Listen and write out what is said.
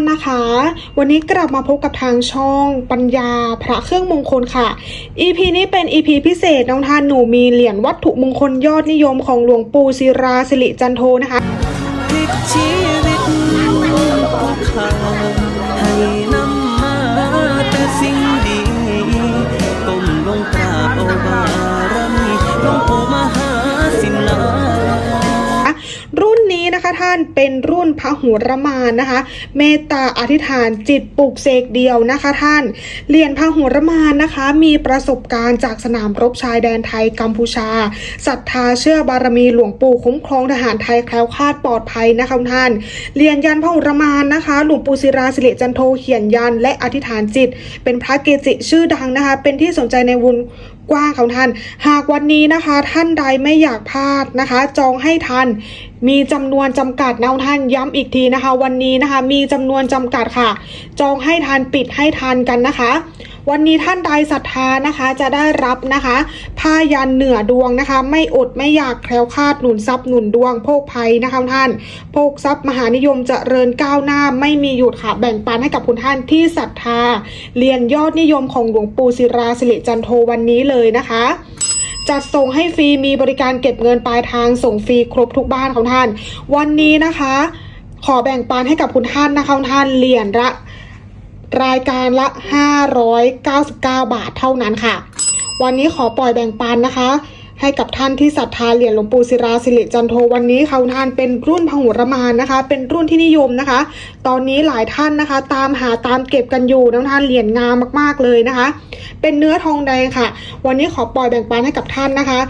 านนะคะ วันนี้กลับมาพบกับทางช่องปัญญาพระเครื่องมงคลค่ะ EP นี้เป็น EP พิเศษน้องทานหนูมีเหรียญวัตถุมงคลยอดนิยมของหลวงปู่ศิราสิริจันโทนะคะชีวิตผู้ข่าให้นำมาแต่สิ่งดีก้มลงกราบเอาบา ท่านเป็นรุ่นพระหุรมานนะคะ เมตตาอธิษฐานจิตปลุกเสกเดียวนะคะท่าน เหรียญพระหุรมานนะคะ มีประสบการณ์จากสนามรบชายแดนไทยกัมพูชาศรัทธาเชื่อบารมีหลวงปู่คุ้มครองทหารไทยแคล้วคลาดปลอดภัยนะคะท่านเหรียญยันพระหุรมานนะคะ หลวงปู่ศิราสิริจันโทเขียนยันและอธิษฐานจิต เป็นพระเกจิชื่อดังนะคะ เป็นที่สนใจในวุน กว้างของท่าน หากวันนี้นะคะ ท่านใดไม่อยากพลาดนะคะ จองให้ทันมีจำนวนจำกัดนะท่านย้ำอีกทีนะคะ วันนี้นะคะ มีจำนวนจำกัดค่ะ จองให้ทันปิดให้ทันกันนะคะ วันนี้ท่านใดศรัทธานะคะจะได้รับนะคะผ้ายันเหนือดวงนะคะ ไม่อดไม่อยากแคล้วคลาดหนุนทรัพย์หนุนดวงโภคภัยนะคะท่านโภคทรัพย์มหานิยมจเจริญก้าวหน้าไม่มีหยุดค่ะแบ่งปันให้กับคุณท่านที่ศรัทธาเรียนยอดนิยมของหลวงปู่ศิราสิริจันโทวันนี้เลยนะคะจัดส่งให้ฟรีมีบริการเก็บเงินปลายทางส่งฟรีครบทุกบ้านของท่าน วันนี้นะคะ ขอแบ่งปันให้กับคุณท่านนะคะท่านเหรียญละ รายการละ 599 บาทเท่านั้นค่ะ วันนี้ขอปล่อยแบ่งปันนะคะ ให้กับท่านที่ศรัทธาเหรียญหลวงปู่ศิราสิริจันโทวันนี้ค่ะท่านเป็นรุ่นพหุรมานนะคะ เป็นรุ่นที่นิยมนะคะ ตอนนี้หลายท่านนะคะ ตามหาตามเก็บกันอยู่น้องท่านเหรียญงามมากๆเลยนะคะ เป็นเนื้อทองแดงค่ะ วันนี้ขอปล่อยแบ่งปันให้กับท่านนะคะ